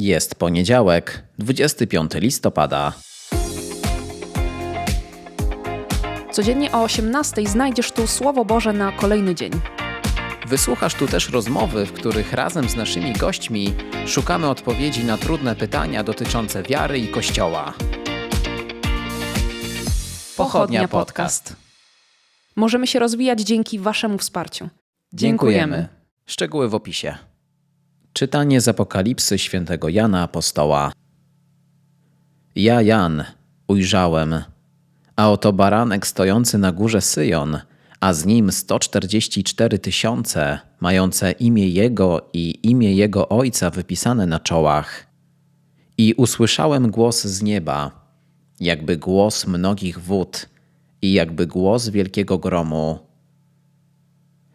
Jest poniedziałek, 25 listopada. Codziennie o 18 znajdziesz tu Słowo Boże na kolejny dzień. Wysłuchasz tu też rozmowy, w których razem z naszymi gośćmi szukamy odpowiedzi na trudne pytania dotyczące wiary i Kościoła. Pochodnia Podcast. Możemy się rozwijać dzięki Waszemu wsparciu. Dziękujemy. Szczegóły w opisie. Czytanie z Apokalipsy świętego Jana Apostoła. Ja, Jan, ujrzałem, a oto baranek stojący na górze Syjon, a z nim 144 tysiące, mające imię Jego i imię Jego Ojca wypisane na czołach. I usłyszałem głos z nieba, jakby głos mnogich wód i jakby głos wielkiego gromu.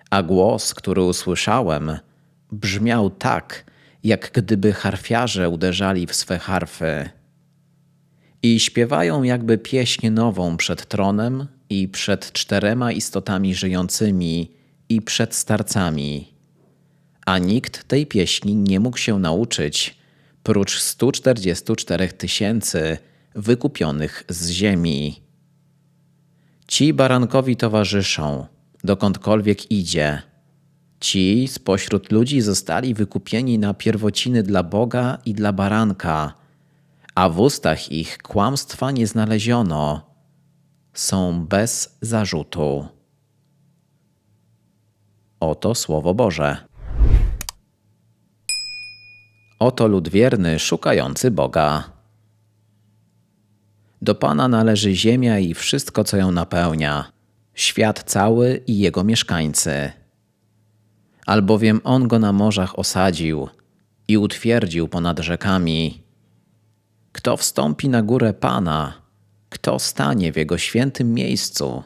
A głos, który usłyszałem, brzmiał tak, jak gdyby harfiarze uderzali w swe harfy. I śpiewają jakby pieśń nową przed tronem i przed czterema istotami żyjącymi i przed starcami. A nikt tej pieśni nie mógł się nauczyć, prócz 144 tysięcy wykupionych z ziemi. Ci barankowi towarzyszą, dokądkolwiek idzie. Ci spośród ludzi zostali wykupieni na pierwociny dla Boga i dla baranka, a w ustach ich kłamstwa nie znaleziono. Są bez zarzutu. Oto Słowo Boże. Oto lud wierny szukający Boga. Do Pana należy ziemia i wszystko, co ją napełnia, świat cały i jego mieszkańcy. Albowiem On go na morzach osadził i utwierdził ponad rzekami. Kto wstąpi na górę Pana, kto stanie w Jego świętym miejscu?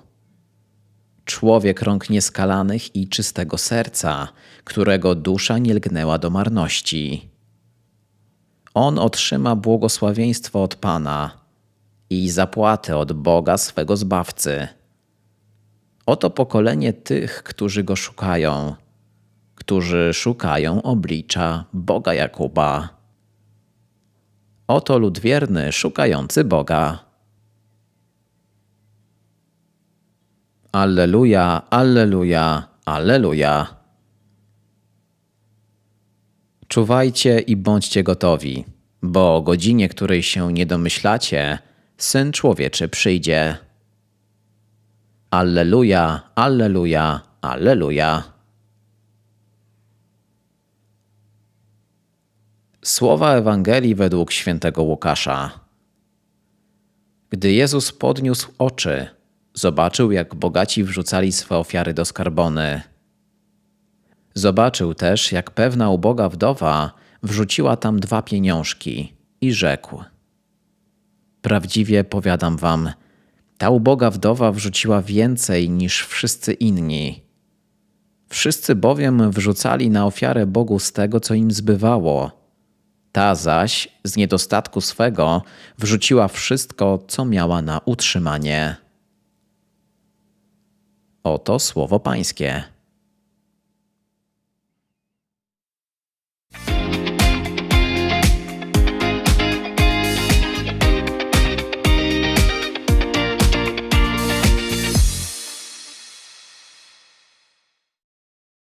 Człowiek rąk nieskalanych i czystego serca, którego dusza nie lgnęła do marności. On otrzyma błogosławieństwo od Pana i zapłatę od Boga swego Zbawcy. Oto pokolenie tych, którzy Go szukają, którzy szukają oblicza Boga Jakuba. Oto lud wierny szukający Boga. Alleluja, alleluja, alleluja. Czuwajcie i bądźcie gotowi, bo o godzinie, której się nie domyślacie, Syn Człowieczy przyjdzie. Alleluja, alleluja, alleluja. Słowa Ewangelii według świętego Łukasza. Gdy Jezus podniósł oczy, zobaczył, jak bogaci wrzucali swe ofiary do skarbony. Zobaczył też, jak pewna uboga wdowa wrzuciła tam dwa pieniążki i rzekł: Prawdziwie powiadam wam, ta uboga wdowa wrzuciła więcej niż wszyscy inni. Wszyscy bowiem wrzucali na ofiarę Bogu z tego, co im zbywało. Ta zaś z niedostatku swego wrzuciła wszystko, co miała na utrzymanie. Oto słowo Pańskie.